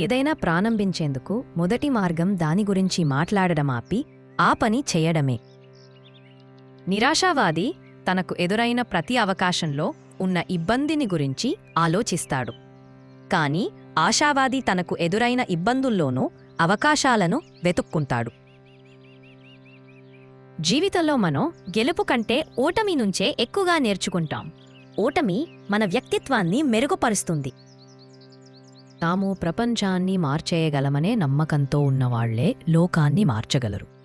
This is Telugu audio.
ఏదైనా ప్రారంభించేందుకు మొదటి మార్గం దాని గురించి మాట్లాడడం ఆపి ఆ పని చేయడమే. నిరాశావాది తనకు ఎదురైన ప్రతి అవకాశంలో ఉన్న ఇబ్బందిని గురించి ఆలోచిస్తాడు. కాని ఆశావాది తనకు ఎదురైన ఇబ్బందుల్లోనూ అవకాశాలను వెతుక్కుంటాడు. జీవితంలో మనం గెలుపు కంటే ఓటమి నుంచే ఎక్కువగా నేర్చుకుంటాం. ఓటమి మన వ్యక్తిత్వాన్ని మెరుగుపరుస్తుంది. తాము ప్రపంచాన్ని మార్చేయగలమనే నమ్మకంతో ఉన్నవాళ్ళే లోకాన్ని మార్చగలరు.